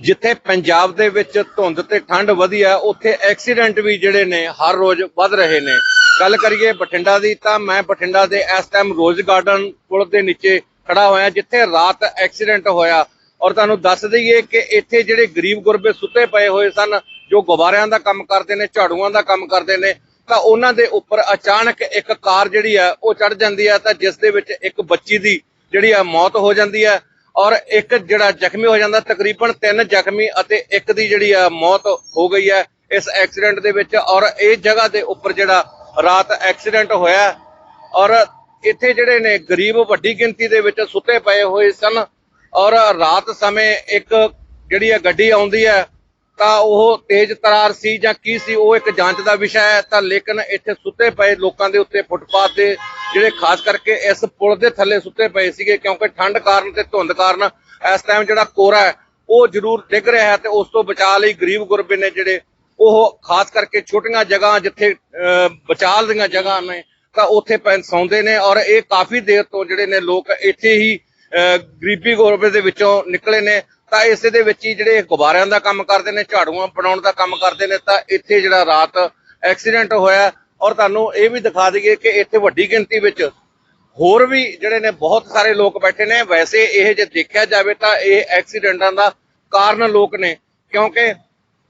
ਜਿੱਥੇ ਪੰਜਾਬ ਦੇ ਵਿੱਚ ਧੁੰਦ ਤੇ ਠੰਡ ਵਧੀ ਹੈ, ਉੱਥੇ ਐਕਸੀਡੈਂਟ ਵੀ ਜਿਹੜੇ ਨੇ ਹਰ ਰੋਜ਼ ਵੱਧ ਰਹੇ ਨੇ। ਗੱਲ ਕਰੀਏ ਬਠਿੰਡਾ ਦੀ ਤਾਂ ਮੈਂ ਬਠਿੰਡਾ ਦੇ ਇਸ ਟਾਈਮ ਰੋਜ਼ ਗਾਰਡਨ ਪੁਲ ਦੇ ਨੀਚੇ ਖੜਾ ਹੋਇਆ, ਜਿੱਥੇ ਰਾਤ ਐਕਸੀਡੈਂਟ ਹੋਇਆ। ਔਰ ਤੁਹਾਨੂੰ ਦੱਸ ਦਈਏ ਕਿ ਇੱਥੇ ਜਿਹੜੇ ਗਰੀਬ ਗੁਰਬੇ ਸੁੱਤੇ ਪਏ ਹੋਏ ਸਨ, ਜੋ ਗੁਬਾਰਿਆਂ ਦਾ ਕੰਮ ਕਰਦੇ ਨੇ, ਝਾੜੂਆਂ ਦਾ ਕੰਮ ਕਰਦੇ ਨੇ, ਤਾਂ ਉਹਨਾਂ ਦੇ ਉੱਪਰ ਅਚਾਨਕ ਇੱਕ ਕਾਰ ਜਿਹੜੀ ਹੈ, ਉਹ ਚੜ ਜਾਂਦੀ ਹੈ, ਤਾਂ ਜਿਸ ਦੇ ਵਿੱਚ ਇੱਕ ਬੱਚੀ ਦੀ ਜਿਹੜੀ ਆ ਮੌਤ ਹੋ ਜਾਂਦੀ ਹੈ। ਔਰ ਇੱਕ ਜਿਹੜਾ ਜ਼ਖਮੀ ਹੋ ਜਾਂਦਾ, ਤਕਰੀਬਨ ਤਿੰਨ ਜ਼ਖਮੀ ਅਤੇ ਇੱਕ ਦੀ ਜਿਹੜੀ ਆ ਮੌਤ ਹੋ ਗਈ ਹੈ ਇਸ ਐਕਸੀਡੈਂਟ ਦੇ ਵਿੱਚ। ਔਰ ਇਹ ਜਗ੍ਹਾ ਦੇ ਉੱਪਰ ਜਿਹੜਾ ਰਾਤ ਐਕਸੀਡੈਂਟ ਹੋਇਆ ਔਰ ਇੱਥੇ ਜਿਹੜੇ ਨੇ ਗਰੀਬ ਵੱਡੀ ਗਿਣਤੀ ਦੇ ਵਿੱਚ ਸੁੱਤੇ ਪਏ ਹੋਏ ਸਨ। ਔਰ ਰਾਤ ਸਮੇਂ ਇੱਕ ਜਿਹੜੀ ਆ ਗੱਡੀ ਆਉਂਦੀ ਹੈ ਤਾਂ ਉਹ ਤੇਜ਼ ਤਰਾਰ ਸੀ ਜਾਂ ਕੀ ਸੀ ਉਹ ਇੱਕ ਜਾਂਚ ਦਾ ਵਿਸ਼ਾ ਹੈ। ਤਾਂ ਲੇਕਿਨ ਇੱਥੇ ਸੁੱਤੇ ਪਏ ਲੋਕਾਂ ਦੇ ਉੱਤੇ ਫੁੱਟਪਾਥ ਤੇ ਜਿਹੜੇ ਖਾਸ ਕਰਕੇ ਇਸ ਪੁਲ ਦੇ ਥੱਲੇ ਸੁੱਤੇ ਪਏ ਸੀਗੇ ਕਿਉਂਕਿ ਠੰਡ ਕਾਰਨ ਤੇ ਧੁੰਦ ਕਾਰਨ ਇਸ ਟਾਈਮ ਜਿਹੜਾ ਕੋਰਾ ਹੈ ਉਹ ਜ਼ਰੂਰ ਡਿੱਗ ਰਿਹਾ ਹੈ ਤੇ ਉਸ ਤੋਂ ਬਚਾਅ ਲਈ ਗਰੀਬ ਗੁਰਬੇ ਨੇ ਜਿਹੜੇ ਉਹ ਖਾਸ ਕਰਕੇ ਛੋਟੀਆਂ ਜਗ੍ਹਾ ਜਿੱਥੇ ਅਹ, ਬਚਾਅ ਦੀਆਂ ਜਗ੍ਹਾ ਨੇ ਤਾਂ ਉੱਥੇ ਪੈ ਨੇ ਔਰ ਇਹ ਕਾਫੀ ਦੇਰ ਤੋਂ ਜਿਹੜੇ ਨੇ ਲੋਕ ਇੱਥੇ ਹੀ ਅਹ, ਗਰੀਬੀ ਗੁਰਬੇ ਦੇ ਵਿੱਚੋਂ ਨਿਕਲੇ ਨੇ। ਤਾਂ ਇਸੇ ਦੇ ਵਿੱਚ ਹੀ ਜਿਹੜੇ ਗੁਬਾਰਿਆਂ ਦਾ ਕੰਮ ਕਰਦੇ ਨੇ ਝਾੜੂਆਂ ਬਣਾਉਣ ਦਾ ਕੰਮ ਕਰਦੇ ਨੇ ਤਾਂ ਇੱਥੇ ਜਿਹੜਾ ਰਾਤ ਐਕਸੀਡੈਂਟ ਹੋਇਆ। ਔਰ ਤੁਹਾਨੂੰ ਇਹ ਵੀ ਦਿਖਾ ਦਈਏ ਕਿ ਇੱਥੇ ਵੱਡੀ ਗਿਣਤੀ ਵਿੱਚ ਹੋਰ ਵੀ ਜਿਹੜੇ ਨੇ ਬਹੁਤ ਸਾਰੇ ਲੋਕ ਬੈਠੇ ਨੇ। ਵੈਸੇ ਇਹ ਜੇ ਦੇਖਿਆ ਜਾਵੇ ਤਾਂ ਇਹ ਐਕਸੀਡੈਂਟਾਂ ਦਾ ਕਾਰਨ ਲੋਕ ਨੇ ਕਿਉਂਕਿ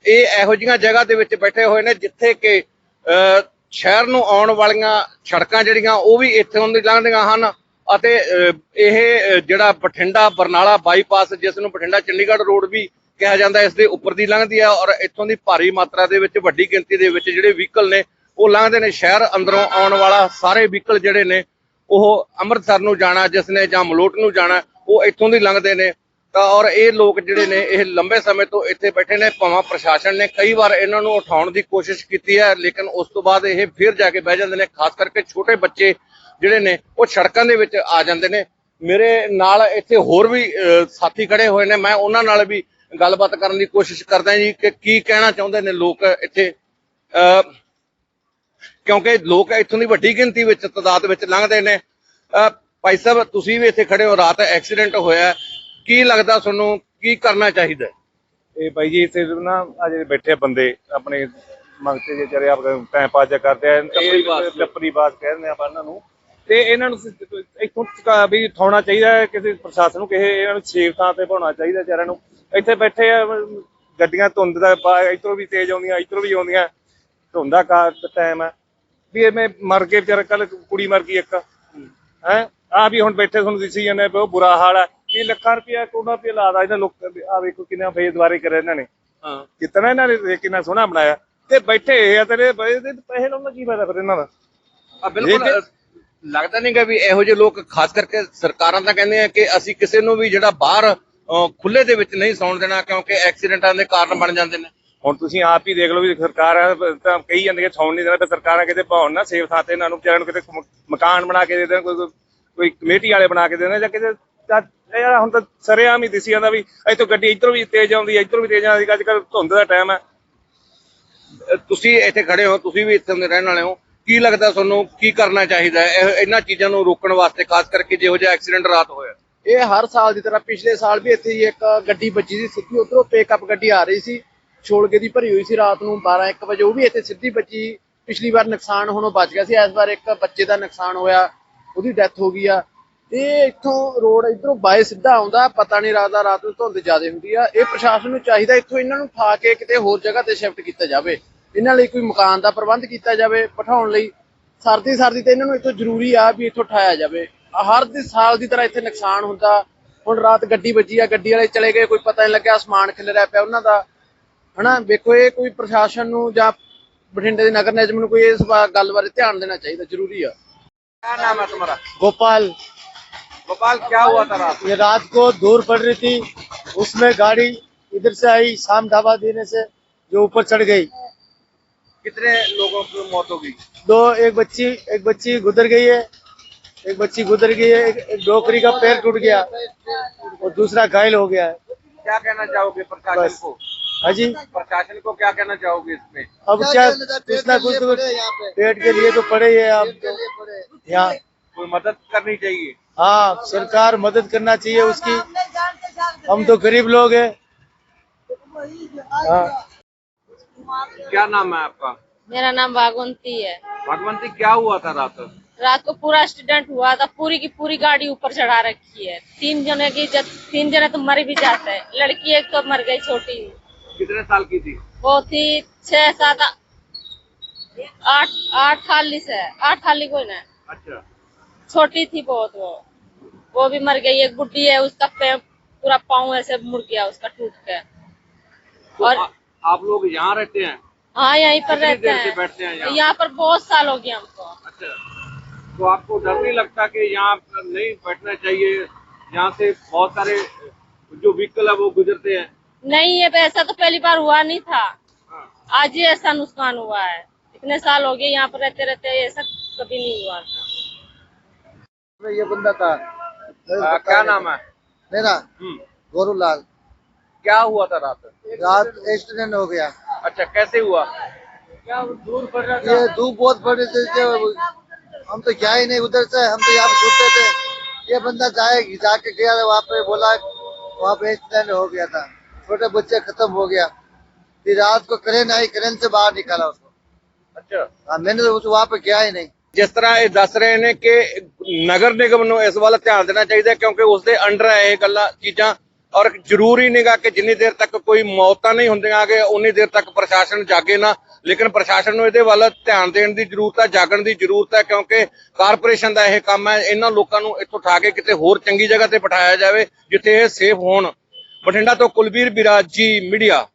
ਇਹ ਇਹੋ ਜਿਹੀਆਂ ਜਗ੍ਹਾ ਦੇ ਵਿੱਚ ਬੈਠੇ ਹੋਏ ਨੇ ਜਿੱਥੇ ਕਿ ਅਹ, ਸ਼ਹਿਰ ਨੂੰ ਆਉਣ ਵਾਲੀਆਂ ਸੜਕਾਂ ਜਿਹੜੀਆਂ ਉਹ ਵੀ ਇੱਥੋਂ ਦੀ ਲੰਘਦੀਆਂ ਹਨ। ਅਤੇ ਇਹ ਜਿਹੜਾ ਬਠਿੰਡਾ ਬਰਨਾਲਾ ਬਾਈਪਾਸ, ਜਿਸ ਨੂੰ ਬਠਿੰਡਾ ਚੰਡੀਗੜ੍ਹ ਰੋਡ ਵੀ ਕਿਹਾ ਜਾਂਦਾ, ਇਸ ਦੇ ਉੱਪਰ ਦੀ ਲੰਘਦੀ ਹੈ ਔਰ ਇੱਥੋਂ ਦੀ ਭਾਰੀ ਮਾਤਰਾ ਦੇ ਵਿੱਚ, ਵੱਡੀ ਗਿਣਤੀ ਦੇ ਵਿੱਚ ਜਿਹੜੇ ਵਹੀਕਲ ਨੇ, ਉਹ ਲੰਘਦੇ ਨੇ। ਸ਼ਹਿਰ ਅੰਦਰੋਂ ਆਉਣ ਵਾਲਾ ਸਾਰੇ ਵਹੀਕਲ ਜਿਹੜੇ ਨੇ, ਉਹ ਅੰਮ੍ਰਿਤਸਰ ਨੂੰ ਜਾਣਾ, ਜਿਸ ਨੇ ਜਾਂ ਮਲੋਟ ਨੂੰ ਜਾਣਾ, ਉਹ ਇੱਥੋਂ ਦੀ ਲੰਘਦੇ ਨੇ। ਤਾਂ ਔਰ ਇਹ ਲੋਕ ਜਿਹੜੇ ਨੇ ਇਹ ਲੰਬੇ ਸਮੇਂ ਤੋਂ ਇੱਥੇ ਬੈਠੇ ਨੇ ਭਾਵੇਂ ਪ੍ਰਸ਼ਾਸਨ ਨੇ ਕਈ ਵਾਰ ਇਹਨਾਂ ਨੂੰ ਉਠਾਉਣ ਦੀ ਕੋਸ਼ਿਸ਼ ਕੀਤੀ ਹੈ ਲੇਕਿਨ ਉਸ ਤੋਂ ਬਾਅਦ ਇਹ ਫਿਰ ਜਾ ਕੇ ਬਹਿ ਜਾਂਦੇ ਨੇ ਖਾਸ ਕਰਕੇ ਛੋਟੇ ਬੱਚੇ ਜਿਹੜੇ ਨੇ ਉਹ ਸੜਕਾਂ ਦੇ ਵਿੱਚ ਆ ਜਾਂਦੇ ਨੇ। ਮੇਰੇ ਨਾਲ ਇੱਥੇ ਹੋਰ ਵੀ ਸਾਥੀ ਖੜੇ ਹੋਏ ਨੇ ਮੈਂ ਉਹਨਾਂ ਨਾਲ ਵੀ ਗੱਲਬਾਤ ਕਰਨ ਦੀ ਕੋਸ਼ਿਸ਼ ਕਰਦਾ ਜੀ ਕਿ ਕੀ ਕਹਿਣਾ ਚਾਹੁੰਦੇ ਨੇ ਲੋਕ ਇੱਥੇ। ਅਹ, ਕਿਉਂਕਿ ਲੋਕ ਇੱਥੋਂ ਦੀ ਵੱਡੀ ਗਿਣਤੀ ਵਿੱਚ ਤਦਾਦ ਵਿੱਚ ਲੰਘਦੇ ਨੇ। ਅਹ ਭਾਈ ਸਾਹਿਬ ਤੁਸੀਂ ਵੀ ਇੱਥੇ ਖੜੇ ਹੋ ਰਾਤ ਐਕਸੀਡੈਂਟ ਹੋਇਆ। ਕੀ ਲੱਗਦਾ ਤੁਹਾਨੂੰ ਕੀ ਕਰਨਾ ਚਾਹੀਦਾ? ਇਹ ਬਾਈ ਜੀ ਇੱਥੇ ਨਾ ਆ ਜਿਹੜੇ ਬੈਠੇ ਆ ਬੰਦੇ ਆਪਣੇ ਮੰਗਤੇ ਜੇ ਚਰੇ ਆਪ ਟਾਈਮ ਪਾਸ ਜਿਹਾ ਕਰਦੇ ਆ ਟੱਪਰੀ। ਇਹ ਬਾਸ। ਕਹਿੰਦੇ ਆਪਾਂ ਇਹਨਾਂ ਨੂੰ। ਤੇ ਇਹਨਾਂ ਨੂੰ ਇੱਥੋਂ ਚੁਕਾ ਵੀ ਉਠਾਉਣਾ ਚਾਹੀਦਾ ਹੈ ਕਿਸੇ ਪ੍ਰਸ਼ਾਸਨ ਨੂੰ ਕਿਸੇ ਇਹਨਾਂ ਨੂੰ ਸੇਫ ਥਾਂ ਤੇ ਪਾਉਣਾ ਚਾਹੀਦਾ ਵਿਚਾਰਿਆਂ ਨੂੰ। ਇੱਥੇ ਬੈਠੇ ਆ ਗੱਡੀਆਂ ਧੁੰਦ ਦਾ ਇੱਧਰੋਂ ਵੀ ਤੇਜ਼ ਆਉਂਦੀਆਂ ਇੱਧਰੋਂ ਵੀ ਆਉਂਦੀਆਂ। ਧੁੰਦ ਕਾ ਟਾਈਮ ਹੈ ਵੀ ਐਵੇਂ ਮਰ ਕੇ ਵਿਚਾਰਾ ਕੱਲ ਕੁੜੀ ਮਰ ਗਈ ਇੱਕ। ਹੈ? ਆ ਵੀ ਹੁਣ ਬੈਠੇ ਤੁਹਾਨੂੰ ਦਿਸੀ ਜਾਂਦੇ ਬਹੁਤ ਬੁਰਾ ਹਾਲ ਹੈ ਇਹ ਲੱਖਾਂ ਰੁਪਇਆ ਕੋਨਾ ਰੁਪਇਆ ਲਾਦਾ ਇਹਨਾਂ ਲੋਕ ਆ ਵੇਖੋ ਕਿੰਨਾ ਫੇਸ ਦੁਆਰੇ ਕਰਿਆ ਇਹਨਾਂ ਨੇ। ਹਾਂ। ਕਿਤਨਾ ਇਹਨਾਂ ਨੇ ਕਿੰਨਾ ਸੋਹਣਾ ਬਣਾਇਆ। ਤੇ ਬੈਠੇ ਆ ਤੇਰੇ ਪੈਸੇ ਪੈਸੇ ਲਾਉਣ ਦਾ ਕੀ ਫਾਇਦਾ ਫਿਰ ਇਹਨਾਂ ਦਾ? ਆ ਬਿਲਕੁਲ ਲੱਗਦਾ ਨਹੀਂਗਾ ਵੀ ਇਹੋ ਜਿਹੇ ਲੋਕ ਖਾਸ ਕਰਕੇ ਸਰਕਾਰਾਂ ਤਾਂ ਕਹਿੰਦੇ ਆ ਕਿ ਅਸੀਂ ਕਿਸੇ ਨੂੰ ਵੀ ਜਿਹੜਾ ਬਾਹਰ ਖੁੱਲੇ ਦੇ ਵਿੱਚ ਨਹੀਂ ਸੌਣ ਦੇਣਾ ਕਿਉਂਕਿ ਐਕਸੀਡੈਂਟਾਂ ਦੇ ਕਾਰਨ ਬਣ ਜਾਂਦੇ ਨੇ। ਹੁਣ ਤੁਸੀਂ ਆਪ ਹੀ ਦੇਖ ਲਓ ਵੀ ਸਰਕਾਰ ਤਾਂ ਕਹੀ ਜਾਂਦੀ ਛਾਉਣ ਨਹੀਂ ਦੇਣਾ ਤੇ ਸਰਕਾਰਾਂ ਕਿਤੇ ਪਾਉਣ ਨਾ ਸੇਫ ਥਾਂ ਤੇ ਇਹਨਾਂ ਨੂੰ ਵਿਚਾਰਿਆਂ ਨੂੰ ਕਿਤੇ ਮਕਾਨ ਬਣਾ ਕੇ ਦੇ ਦੇਣ ਕੋਈ ਕੋਈ- ਕਮੇਟੀ ਵਾਲੇ ਬਣਾ ਕੇ ਦੇ ਦੇਣ ਜਾਂ ਕਿਤੇ ਇਹ ਯਾਰ ਹੁਣ ਤਾਂ ਸਰੇਆਮ ਹੀ ਦਿਸੀ ਜਾਂਦਾ ਵੀ ਇੱਥੋਂ ਗੱਡੀ ਇੱਧਰੋਂ ਵੀ ਤੇਜ਼ ਆਉਂਦੀ ਹੈ ਇੱਧਰੋਂ ਵੀ ਤੇਜ਼ ਆਉਂਦੀ ਅੱਜ ਕੱਲ ਧੁੰਦ ਦਾ ਟਾਈਮ ਹੈ। ਤੁਸੀਂ ਇੱਥੇ ਖੜੇ ਹੋ ਤੁਸੀਂ ਵੀ ਇੱਥੇ ਦੇ ਰਹਿਣ ਵਾਲੇ ਹੋ। ਕੀ ਲੱਗਦਾ ਤੁਹਾਨੂੰ ਕੀ ਕਰਨਾ ਚਾਹੀਦਾ ਹੈ? ਇਹ- ਇਹਨਾਂ ਚੀਜ਼ਾਂ ਨੂੰ ਰੋਕਣ ਵਾਸਤੇ ਖਾਸ ਕਰਕੇ ਜਿਹੋ ਜਿਹਾ ਐਕਸੀਡੈਂਟ ਰਾਤ ਹੋਇਆ। ਇਹ ਹਰ ਸਾਲ ਦੀ ਤਰ੍ਹਾਂ ਪਿਛਲੇ ਸਾਲ ਵੀ ਇੱਥੇ ਹੀ ਇੱਕ ਗੱਡੀ ਵੱਜੀ ਸੀ ਸਿੱਧੀ ਉਧਰੋਂ ਪਿਕਅਪ ਗੱਡੀ ਆ ਰਹੀ ਸੀ। ਛੋਲਗੇ ਦੀ ਭਰੀ ਹੋਈ ਸੀ ਰਾਤ ਨੂੰ 12 1 ਵਜੇ ਉਹ ਵੀ ਇੱਥੇ ਸਿੱਧੀ ਵੱਜੀ। ਪਿਛਲੀ ਵਾਰ ਨੁਕਸਾਨ ਹੋਣੋਂ ਬਚ ਗਿਆ ਸੀ ਇਸ ਵਾਰ ਇੱਕ ਬੱਚੇ ਦਾ ਨੁਕਸਾਨ ਹੋਇਆ ਉਹਦੀ ਡੈਥ ਹੋ ਗਈ ਆ। ਇਹ ਇੱਥੋਂ ਰੋਡ ਇਧਰੋਂ ਬਾਏ ਸਿੱਧਾ ਆਉਂਦਾ ਪਤਾ ਨਹੀਂ ਲੱਗਦਾ ਰਾਤ ਨੂੰ ਧੁੰਦ ਜ਼ਿਆਦਾ ਹੁੰਦੀ ਆ। ਇਹ ਪ੍ਰਸ਼ਾਸਨ ਨੂੰ ਚਾਹੀਦਾ ਇੱਥੋਂ ਇਹਨਾਂ ਨੂੰ ਠਾ ਕੇ ਕਿਤੇ ਹੋਰ ਜਗ੍ਹਾ ਤੇ ਸ਼ਿਫਟ ਕੀਤਾ ਜਾਵੇ। ਇਹਨਾਂ ਲਈ ਕੋਈ ਮਕਾਨ ਦਾ ਪ੍ਰਬੰਧ ਕੀਤਾ ਜਾਵੇ ਪਠਾਉਣ ਲਈ। ਸਰਦੀ ਸਰਦੀ ਤੇ ਇਹਨਾਂ ਨੂੰ ਇੱਥੋਂ ਜ਼ਰੂਰੀ ਆ ਵੀ ਇੱਥੋਂ ਠਾਇਆ ਜਾਵੇ। ਹਰ ਦੇ ਸਾਲ ਦੀ ਤਰ੍ਹਾਂ ਇੱਥੇ ਨੁਕਸਾਨ ਹੁੰਦਾ। ਹੁਣ ਰਾਤ ਗੱਡੀ ਵੱਜੀ ਆ ਗੱਡੀ ਵਾਲੇ ਚਲੇ ਗਏ ਕੋਈ ਪਤਾ ਨਹੀਂ ਲੱਗਿਆ ਅਸਮਾਨ ਖਿਲਰਿਆ ਪਿਆ ਉਹਨਾਂ ਦਾ। ਹਨਾ ਵੇਖੋ ਇਹ ਕੋਈ ਪ੍ਰਸ਼ਾਸਨ ਨੂੰ ਜਾਂ ਬਠਿੰਡੇ ਦੇ ਨਗਰ ਨਿਗਮ ਨੂੰ ਕੋਈ ਇਸ ਗੱਲ ਬਾਰੇ ਧਿਆਨ ਦੇਣਾ ਚਾਹੀਦਾ ਜ਼ਰੂਰੀ ਆ। ਕੀ ਨਾਮ ਹੈ ਤੁਹਾਡਾ? ਗੋਪਾਲ। गोपाल क्या हुआ था रात? ये रात को दूर पड़ रही थी। उसमें गाड़ी इधर से आई शाम ढाबा देने से जो ऊपर चढ़ गई। कितने लोगों की मौत हो गई? दो एक बच्ची एक बच्ची गुजर गई है। एक बच्ची गुजर गई है एक, एक डोकरी का पैर टूट गया और दूसरा घायल हो गया है। क्या कहना चाहोगे प्रशासन। को? हाजी प्रशासन को क्या कहना चाहोगे इसमें? अब क्या कुछ ना कुछ तो पेट के लिए तो पड़े ही है अब तो। यहाँ। कोई मदद करनी चाहिए? हाँ सरकार मदद करना चाहिए उसकी। हम तो गरीब लोग हैं। क्या नाम है आपका? मेरा नाम भागवंती है। भागवंती क्या हुआ था रात? रात को पूरा एक्सीडेंट हुआ था पूरी की पूरी गाड़ी ऊपर चढ़ा रखी है। तीन जने की जब तीन जने तो मर भी जाते हैं। लड़की एक तो मर गई छोटी। कितने साल की थी? वो थी छह सात आठ आठ थाली से आठ थाली कोई ना अच्छा। छोटी थी बहुत वो। वो भी मर गई एक बुढ़ी है उसका पूरा पाँव ऐसे मुड़ गया उसका टूट के। तो और- आ, आप लोग यहाँ रहते हैं? हाँ यहीं पर रहते से बैठते हैं यहाँ? पर बहुत साल हो गया हमको। अच्छा। तो आपको डर नहीं लगता कि यहाँ नहीं बैठना चाहिए? यहाँ से बहुत सारे जो व्हीकल है वो गुजरते हैं। नहीं ये ऐसा तो पहली बार हुआ नहीं था। हाँ। आज ही ऐसा नुकसान हुआ है। इतने साल हो गए यहाँ पर रहते रहते ऐसा कभी नहीं हुआ। था ये बंदा था। आ, क्या नाम है? मेरा हम्म, गोरूलाल। क्या हुआ था रात? रात एक्सीडेंट हो गया। अच्छा कैसे हुआ? क्या ये धूप बहुत बड़ी थी जो हम तो क्या ही नहीं उधर से हम तो यहाँ पे छूटते थे। ये बंदा जाए जाके गया था वहाँ पे बोला वहाँ पे एक्सीडेंट हो गया था। छोटे बच्चे खत्म हो गया। फिर रात को करेन आई करेन से बाहर निकाला उसको। अच्छा। हाँ, मैंने तो उस- वहाँ पे गया ही नहीं। ਜਿਸ ਤਰ੍ਹਾਂ ਇਹ ਦੱਸ ਰਹੇ ਨੇ ਕਿ ਨਗਰ ਨਿਗਮ ਨੂੰ ਇਸ ਵੱਲ ਧਿਆਨ ਦੇਣਾ ਚਾਹੀਦਾ ਕਿਉਂਕਿ ਉਸ ਦੇ ਅੰਡਰ ਹੈ ਇਹ ਗੱਲਾਂ, ਚੀਜ਼ਾਂ ਔਰ ਜ਼ਰੂਰੀ ਨਹੀਂਗਾ ਕਿ ਜਿੰਨੀ ਦੇਰ ਤੱਕ ਕੋਈ ਮੌਤਾਂ ਨਹੀਂ ਹੁੰਦੀਆਂ ਕਿ ਉਨੀ ਦੇਰ ਤੱਕ ਪ੍ਰਸ਼ਾਸਨ ਜਾਗੇ ਨਾ। ਲੇਕਿਨ ਪ੍ਰਸ਼ਾਸਨ ਨੂੰ ਇਹਦੇ ਵੱਲ ਧਿਆਨ ਦੇਣ ਦੀ ਜ਼ਰੂਰਤ ਹੈ, ਜਾਗਣ ਦੀ ਜ਼ਰੂਰਤ ਹੈ ਕਿਉਂਕਿ ਕਾਰਪੋਰੇਸ਼ਨ ਦਾ ਇਹ ਕੰਮ ਹੈ, ਇਹਨਾਂ ਲੋਕਾਂ ਨੂੰ ਇੱਥੋਂ ਉਠਾ ਕੇ ਕਿਤੇ ਹੋਰ ਚੰਗੀ ਜਗ੍ਹਾ ਤੇ ਬਿਠਾਇਆ ਜਾਵੇ, ਜਿੱਥੇ ਇਹ ਸੇਫ ਹੋਣ। ਬਠਿੰਡਾ ਤੋਂ ਕੁਲਬੀਰ ਬਿਰਾਜ ਜੀ, ਮੀਡੀਆ।